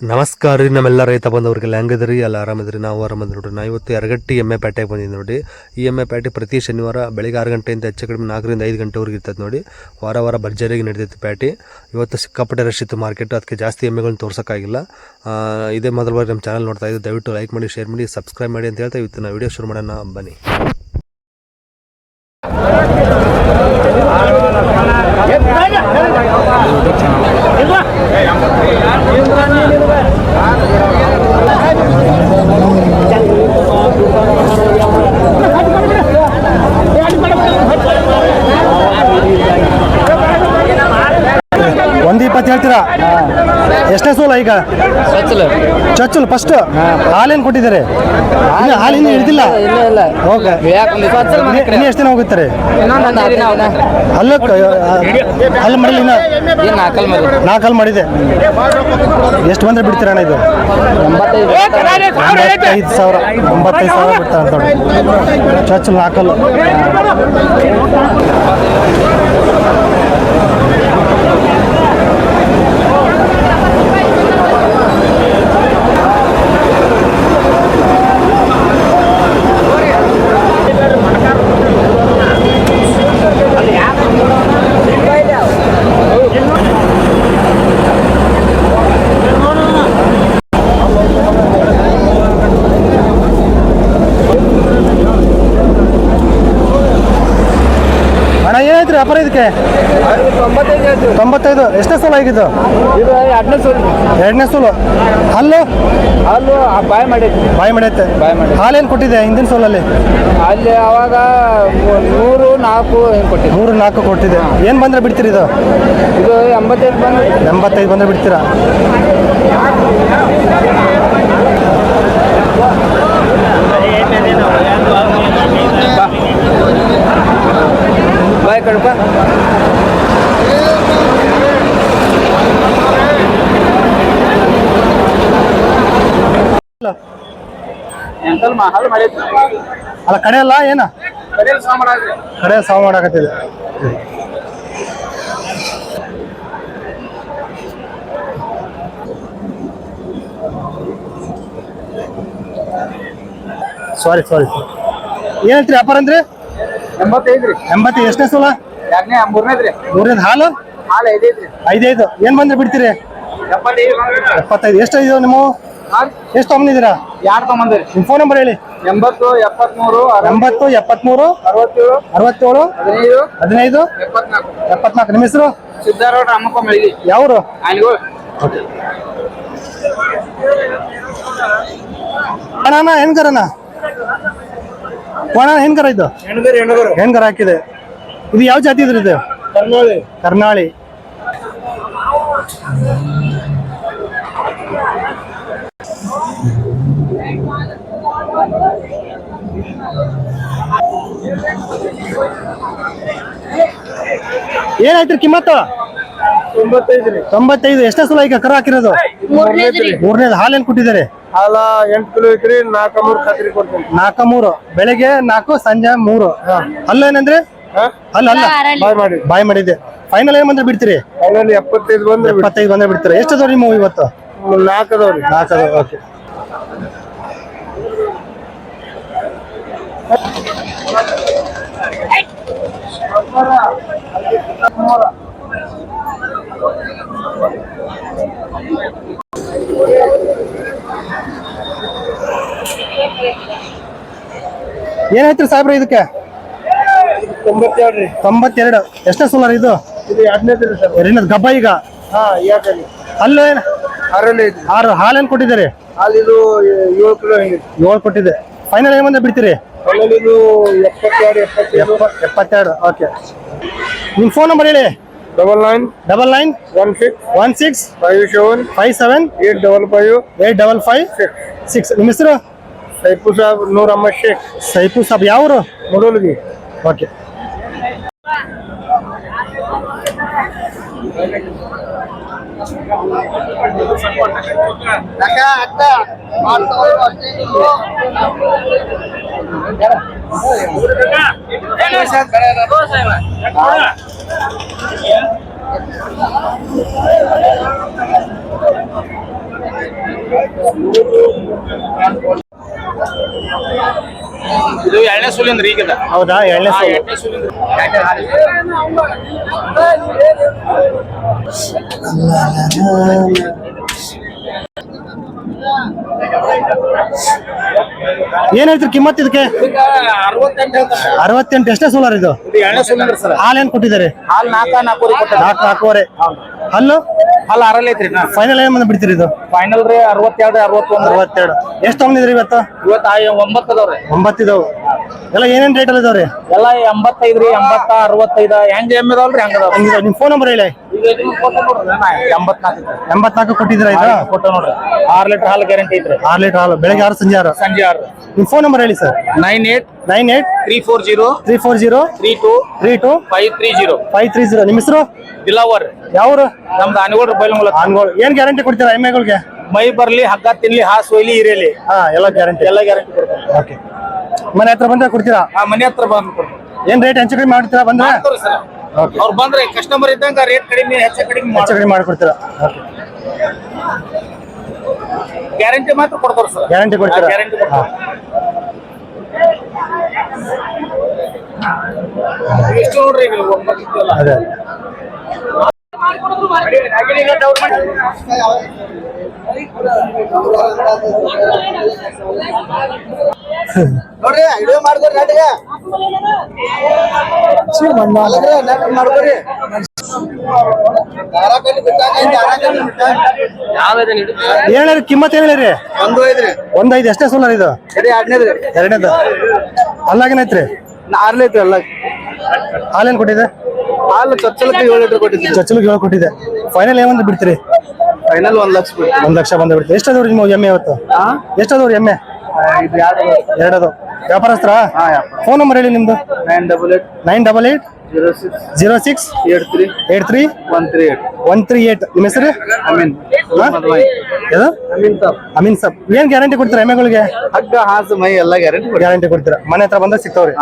ನಮಸ್ಕಾರ ರೀ ನಮ್ಮೆಲ್ಲ ರೈತ ಬಂದವ್ರಿಗೆಲ್ಲ ಹೆಂಗದ್ರಿ ಎಲ್ಲ ಆರಾಮದ್ರಿ ನಾವು ಆರಾಮದ್ರಿ ನೋಡ್ರಿ ನಾ ಇವತ್ತು ಎರಗಟ್ಟಿ ಎಮ್ಮೆ ಪೇಟೆಗೆ ಬಂದಿದ್ದು ನೋಡಿ ಈ ಎಮ್ಮೆ ಪೇಟೆ ಪ್ರತಿ ಶನಿವಾರ ಬೆಳಿಗ್ಗೆ ಆರು ಗಂಟೆಯಿಂದ ಹೆಚ್ಚು ಕಡಿಮೆ ನಾಲ್ಕರಿಂದ ಐದು ಗಂಟೆವರೆಗೆ ಇರ್ತದೆ ನೋಡಿ ವಾರ ವಾರ ಭರ್ಜರಿಯಾಗಿ ನಡೆದಿತ್ತು ಪೇಟೆ ಇವತ್ತು ಸಿಕ್ಕಾಪಟ್ಟೆ ರಶ್ ಇತ್ತು ಮಾರ್ಕೆಟ್ ಅದಕ್ಕೆ ಜಾಸ್ತಿ ಎಮ್ಮೆಗಳನ್ನ ತೋರ್ಸೋಕ್ಕಾಗಿಲ್ಲ ಇದೇ ಮೊದಲ ಬಾರಿ ನಮ್ಮ ಚಾನಲ್ ನೋಡ್ತಾ ಇದ್ದು ದಯವಿಟ್ಟು ಲೈಕ್ ಮಾಡಿ ಶೇರ್ ಮಾಡಿ ಸಬ್ಸ್ಕ್ರೈಬ್ ಮಾಡಿ ಅಂತ ಹೇಳ್ತಾ ಇವತ್ತು ನಾವು ವಿಡಿಯೋ ಶುರು ಮಾಡೋಣ ಬನ್ನಿ ಒಂದು ಇಪ್ಪತ್ತು ಹೇಳ್ತೀರಾ ಎಷ್ಟನೇ ಸೋಲ ಈಗ? ಚಚ್ಚಲ್. ಫಸ್ಟ್ ಹಾಲೇನು ಕೊಟ್ಟಿದ್ದಾರೆ? ಹಾಲು ಹಾಲಿನ ಹಿಡಿದಿಲ್ಲ? ಇಲ್ಲ ಇಲ್ಲ ಓಕೆ. ಇನ್ನು ಎಷ್ಟು ದಿನ ಹೋಗುತ್ತಾರೆ? ಅಲ್ಲ ಅಲ್ಲಿ ಮಾಡಲಿ ಇನ್ನು ನಾಲ್ಕಲ್ಲಿ ಮಾಡಿದೆ. ಎಷ್ಟು ಬಂದ್ರೆ ಬಿಡ್ತೀರ ಅಣ್ಣ ಇದು? ಎಂಬತ್ತೈದು. ಎಂಬತ್ತೈದು ಸಾವಿರ. ಎಂಬತ್ತೈದು ಸಾವಿರ ಬಿಡ್ತಾರೆ ಅಂತ ಚಚ್ಚಲ್ ನಾಲ್ಕಲ್ಲು ಅಣ್ಣ ಏನಾಯ್ತು ವ್ಯಾಪಾರ ಇದಕ್ಕೆ? ತೊಂಬತ್ತೈದು. ಎಷ್ಟೇ ತೊಂಬತ್ತೈದು ಎಷ್ಟನೇ ಸಲ ಆಗಿದ್ದು? ಎರಡನೇ ಸೋಲ್. ಎರಡನೇ ಸೋಲು ಹಲ್ಲು? ಹಲ್ಲು ಬಾಯ್ ಮಾಡಿ ಬಾಯಿ ಮಾಡೈತೆ. ಬಾಯ್ ಮಾಡಿ ಹಾಲೇನು ಕೊಟ್ಟಿದೆ ಹಿಂದಿನ ಸೋಲಲ್ಲಿ? ಅಲ್ಲಿ ಅವಾಗ ನೂರು ನಾಲ್ಕು ಕೊಟ್ಟಿದೆ ನೂರು ನಾಲ್ಕು ಕೊಟ್ಟಿದೆ ಏನು ಬಂದ್ರೆ ಬಿಡ್ತೀರಿ ಇದು? ಇದು ಎಂಬತ್ತೈದು ಬಂದ್ರೆ ಎಂಬತ್ತೈದು ಬಂದ್ರೆ ಬಿಡ್ತೀರಾ ಬಾಯ್ ಮಾಡೈತಿ ಅಲ್ಲ ಕಡೆ ಅಲ್ಲ ಏನ? ಕಡೆ ಸಾವು ಮಾಡಾಕತ್ತಿದೆ ಸಾರಿ ಸಾರಿ ಏನಂತ್ರಿ ವ್ಯಾಪಾರ ಅಂದ್ರೆ? ಎಂಬತ್ತೈದು. ರೀ ಎಂಬತ್ತು ಎಷ್ಟನೇ ಸಲ? ಎರಡನೇ ಮೂರನೇದು ರೀ ಮೂರನೇದು ಹಾಲು? ಹಾಲು ಐದೈದು ರೀ ಐದೈದು. ಏನು ಬಂದ್ರೆ ಬಿಡ್ತೀರಿ? ಎಪ್ಪತ್ತೈದು. ಎಪ್ಪತ್ತೈದು. ಎಷ್ಟು ಇದು ನಿಮ್ಮ ಎಷ್ಟು ತಗೊಂಡಿದ್ದೀರಾ ಯಾರು ತಗೊಂಡ್ರಿ ನಿಮ್ಮ ಫೋನ್ ನಂಬರ್ ಹೇಳಿ. ಎಂಬತ್ತು ಎಪ್ಪತ್ಮೂರು ಎಂಬತ್ತು ಎಪ್ಪತ್ಮೂರು ಅರವತ್ತೇಳು ಅರವತ್ತೇಳು ಹದಿನೈದು ಹದಿನೈದು ಎಪ್ಪತ್ನಾಲ್ಕು. ಎಪ್ಪತ್ನಾಲ್ಕು. ನಿಮ್ಮ ಹೆಸರು? ಸಿದ್ದಾರೂಢ ರಾಮಪ್ಪ ಮಳಿಗೆ ಯಾವರು? ಆನಿಗೋಳು. ಅಣ್ಣ ಅಣ್ಣ? ಹೆಣ್ಗರಣ್ಣ ಹೆಂಗರ ಹೆಣ್ಗರ ಇದು? ಹೆಂಗರ ಹೆಣ್ಗರು. ಹಾಕಿದೆ? ಇದು ಯಾವ ಜಾತಿ ಇದ್ರ ಇದು? ಕರ್ನಾಳಿ. ಕರ್ನಾಳಿ. ಏನಾಯ್ತು ಕಿಮ್ಮತ್ತು? ತೊಂಬತ್ತೈದು ಎಷ್ಟೇ ಸಲ ಈಗ ಕರ ಹಾಕಿರೋದು? ಮೂರನೇದು ಹಾಲೇನು ಕೊಟ್ಟಿದ್ದಾರೆ? ಹಾಲ ಎಂಟು ಕಿಲೋ ಐತ್ರಿ ನಾಲ್ಕ ಮೂರು ಖಾತ್ರಿ ಕೊಡ್ತೀನಿ. ನಾಲ್ಕ ಮೂರು ಬೆಳಿಗ್ಗೆ ನಾಲ್ಕು ಸಂಜೆ ಮೂರು. ಅಲ್ಲ ಏನಂದ್ರೆ? ಅಲ್ಲ ಅಲ್ಲ ಬಾಯ್ ಮಾಡಿ. ಬಾಯ್ ಮಾಡಿದ್ದೆ. ಫೈನಲ್ ಏನ್ ಬಂದ್ರೆ ಬಿಡ್ತೀರಿ? ಫೈನಲ್ ಎಪ್ಪತ್ತೈದು ಬಂದ್ರೆ ಇಪ್ಪತ್ತೈದು ಬಂದ್ರೆ ಬಿಡ್ತೀರಿ. ಎಷ್ಟು ಅದಾವ್ರಿ ನೀವು ಇವತ್ತು? ನಾಲ್ಕು ಅದಾವ್ರಿ. ನಾಲ್ಕು ಅದಾವ ಓಕೆ ಏನಾಯ್ತು ಸಾಹೇಬ್ರೆ ಇದಕ್ಕೆ? ತೊಂಬತ್ತೆರಡು ರೀ ತೊಂಬತ್ತೆರಡು. ಎಷ್ಟೇ ಸೋಲಾರ್ ಇದು? ಇದು ಎರಡನೇದು ರೀ ಸರ್. ಎರಡನೇದು ಗಬ್ಬ ಈಗ? ಹಾ ಯಾಕಲ್ಲಿ ಅಲ್ಲೂ ಏನು? ಐತಿ ಆರು ಹಾಲೇನು ಕೊಟ್ಟಿದ್ದಾರೆ? ಅಲ್ಲಿ ಇದು ಏಳು ಕಿಲೋ ಹಿಂಗೆ ಏಳು ಕೊಟ್ಟಿದೆ ಫೈನಲ್ ಏನು ಬಂದ್ರೆ ಬಿಡ್ತೀರಿ? ಫೈನಲ್ ಇದು ಎಪ್ಪತ್ತೆರಡು ಎಪ್ಪತ್ತೇಳು. ಎಪ್ಪತ್ತೆರಡು ಓಕೆ. ನಿಮ್ಮ ಫೋನ್ ನಂಬರ್ ಹೇಳಿ. Double nine double nine one six one six five seven five seven eight double five eight double five six. ನಿಮ್ಮ ಹೆಸರು? सैपू साहब नूर अहमद शेख सैपू साहब यार मुरूल ओके ಇದು ಎರಡನೇ ಸುಲಿಂದ್ರಿ ಈಗದ ಹೌದಾ? ಎರಡನೇ ಸೋಲು. ಎರಡನೇ ಸುಲಿಂದ್ರಿ ಏನ್ ಹೇಳ್ತೀರಿ ಕಿಮ್ಮತ್ ಇದಕ್ಕೆ? ಅರವತ್ತೆಂಟು ಎಷ್ಟೇ ಸೋಲಾರ್ ಇದು? ಹಾಲ್ ಏನ್ ಕೊಟ್ಟಿದ್ದಾರೆ? ಹಾಲ್ ನಾಲ್ಕ ನಾಲ್ಕೂವರೆ. ಹಲ್ಲು? ಹಲ್ಲ ಆರಲ್ಲಿ ಐತ್ರಿ ಫೈನಲ್ ಏನ್ ಬಂದ್ ಬಿಡ್ತೀರಿ ಇದು? ಫೈನಲ್ ರೀ ಅರವತ್ತೆರಡು ಅರವತ್ತೊಂದು. ಅರವತ್ತೆರಡು. ಎಷ್ಟು ತಗೊಂಡಿದ್ರಿ ಇವತ್ತು? ಇವತ್ತು ಒಂಬತ್ತು ಅದಾವ್ರಿ ಒಂಬತ್ತು ಇದಾವು ಎಲ್ಲ ಏನೇನ್ ರೇಟ್ ಅಲ್ಲಿ ಇದಾವ್ರಿ? ಎಲ್ಲ ಎಂಬತ್ತೈದು ರೀ ಎಂಬತ್ತ ಅರವತ್ತೈದು ಹೆಂಗ್ ಎಂ ಇದಾವಲ್ರಿ ಹಂಗ ಹಂಗಿದೆ ನಿಮ್ ಫೋನ್ ನಂಬರ್ ಹೇಳಿ. ಎಂಬತ್ನಾಲ್ಕು ಎಂಬತ್ನಾಲ್ಕು ಕೊಟ್ಟಿದ್ದೀರಾ ಇದು? ಕೊಟ್ಟ ನೋಡ್ರಿ. ಆರ್ ಲೀಟರ್ ಹಾಲು ಗ್ಯಾರಂಟಿ ಐತ್ರಿ. ಆರ್ ಲೀಟರ್ ಹಾಲು. ಬೆಳಗ್ಗೆ ಆರು ಸಂಜೆ ಆರು? ಸಂಜೆ ಆರು. ನಿಮ್ ಫೋನ್ ನಂಬರ್ ಹೇಳಿ sir. Nine eight nine eight three four zero three four zero three two three two five three zero five three zero ನಿಮ್ಮ ಹೆಸರು? ದಿಲಾವರ್. ಯಾವ್ರು? ನಮ್ದು ಆನೆಗೋಡ್ರ ಮೂಲಕ ಅನ್ಗೋಳ್ ಏನ್ ಗ್ಯಾರಂಟಿ ಕೊಡ್ತೀರಾ ಎಮ್ಮೆಗಳಿಗೆ? ಮೈ ಬರ್ಲಿ ಹಗ್ಗ ತಿನ್ಲಿ ಹಾಸ್ ಒಯ್ಲಿ ಇರಲಿ ಹಾ ಎಲ್ಲ ಗ್ಯಾರಂಟಿ ಎಲ್ಲ ಗ್ಯಾರಂಟಿ ಕೊಡ್ತಾರೆ ಓಕೆ ಮನೆ ಹತ್ರ ಬಂದ್ರೆ ಕೊಡ್ತೀರಾ? ಆ ಮನೆ ಹತ್ರ ಬಂದು ಏನ್ ರೇಟ್ ಹೆಚ್ಚು ಕಡಿಮೆ ಮಾಡ್ತೀರಾ ಬಂದ್ರೆ? ಸರ್. ಅವ್ರು ಬಂದ್ರೆ ಕಸ್ಟಮರ್ ಇದ್ದಂಗ ರೇಟ್ ಕಡಿಮೆ ಹೆಚ್ಚು ಕಡಿಮೆ ಹೆಚ್ಚು ಕಡಿಮೆ ಮಾಡ್ಕೊಡ್ತೀರಾ? ಗ್ಯಾರಂಟಿ ಮಾತ್ರ ಕೊಡ್ತಾರ ಸರ್. ಗ್ಯಾರಂಟಿ ಕೊಡ್ತೀರಾ? ಗ್ಯಾರಂಟಿ ಎಷ್ಟು ನೋಡ್ರಿ ಈಗ ಒಂಬತ್ತು ಇದೆಯಲ್ಲ. ಅದೇ. ನೋಡ್ರಿ ವಿಡಿಯೋ ಮಾಡ್ಕೊರಿ ನಾಟಿಗೆ. ಮಾಡ್ಕೊರಿ. ದಾರ ಕಟ್ಟಿ ಬಿಟ್ಟಾಗ ಹಿಂಗ್. ದಾರ ಕಟ್ಟಿ ಬಿಟ್ಟಾಗ. ಏನ್ ಹೇಳಿ ಕಿಮ್ಮತ್ ಹೇಳ್ರಿ ಹೇಳಿರಿ ಒಂದು ಐದ್ರಿ ಒಂದ್ ಐದು ಎಷ್ಟೇ ಸೋಲಾರ್ ಇದು? ಎರಡನೇದು ಅಲ್ಲಾಗೇನೈತ್ರಿ ಆರ್ಲಿ ಐತ್ರಿ? ಎಲ್ಲ ಹಾಲೇನ್ ಕೊಟ್ಟಿದೆ ಹಾಲು ಚೊಚ್ಚಲಕ್ಕೆ ಏಳು ಲೀಟರ್ ಕೊಟ್ಟಿದೆ ಚಚ್ಚಲಕ್ಕೆ ಏಳು ಕೊಟ್ಟಿದೆ ಫೈನಲ್ ಏನ್ ಬಿಡ್ತೀರಿ? ಫೈನಲ್ ಒಂದ್ ಲಕ್ಷ ಒಂದ್ ಲಕ್ಷ ಬಂದ ಬಿಡ್ತೀರಿ. ಎಷ್ಟದವ್ರಿ ನಿಮ್ಮ ಎಮ್ಮೆ ಇವತ್ತು? ಎಷ್ಟದವ್ರಿ ಎಮ್ಮೆ? ಇದು ಯಾರು ಎರಡದು. ವ್ಯಾಪಾರಸ್ತ್ರ ಫೋನ್ ನಂಬರ್ ಹೇಳಿ ನಿಮ್ದು. Nine double eight nine double eight zero six zero six eight three eight three one three eight one three eight ನಿಮ್ಮ ಹೆಸರು? ಅಮೀನ್. ಹಾ? ಅಮೀನ್ ಸಾಬ್. ಅಮೀನ್ ಸಬ್. ಏನ್ ಗ್ಯಾರಂಟಿ ಕೊಡ್ತೀರಾ ಎಮ್ಮೆಗಳಿಗೆ ಹಗ್ಗ ಹಾಸು ಮೈ ಎಲ್ಲ ಗ್ಯಾರಂಟಿ ಗ್ಯಾರಂಟಿ ಕೊಡ್ತೀರಾ. ಮನೆ ಹತ್ರ ಬಂದ್ರೆ ಸಿಗ್ತಾವ್ರಿ.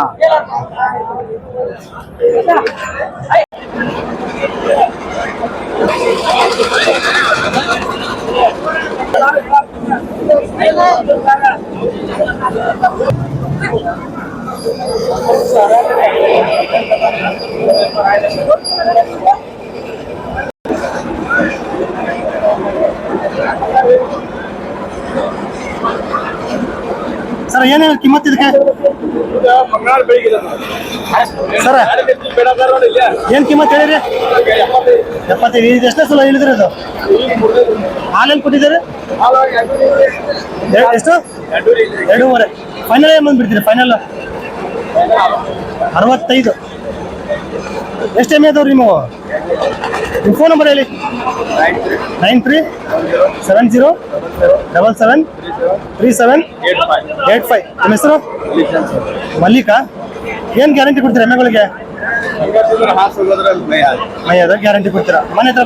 ಏನ್ ಹೇಳಿ ಕಿಮ್ಮತ್ ಇದಕ್ಕೆ? ಸರ್, ಏನ್ ಕಿಮ್ಮತ್ ಹೇಳಿರಿ? ಎಪ್ಪತ್ತೈದು ಇದು ಎಷ್ಟೇ ಸಲ ಹೇಳಿದ್ರಿ ಅದು? ಹಾಲೇನ್ ಕೊಟ್ಟಿದ್ದೀರಿ? ಎಷ್ಟು? ಎರಡೂವರೆ. ಫೈನಲ್ ಏನ್ ಬಂದ್ಬಿಡ್ತೀರಿ ಫೈನಲ್ ಅರವತ್ತೈದು. ಎಷ್ಟು ಎಂ ಅದಾವ್ರಿ ನೀವು? ನಿಮ್ಮ ಫೋನ್ ನಂಬರ್ ಹೇಳಿ. Nine three seven zero double seven three seven eight five ನಿಮ್ಮ ಹೆಸರು? ಮಲ್ಲಿಕಾ? ಏನು ಗ್ಯಾರಂಟಿ ಕೊಡ್ತೀರಾ ಎಮ್ಮೆಗಳಿಗೆ. ಮೈಯದ ಗ್ಯಾರಂಟಿ ಕೊಡ್ತೀರಾ? ಮನೆ ಹತ್ರ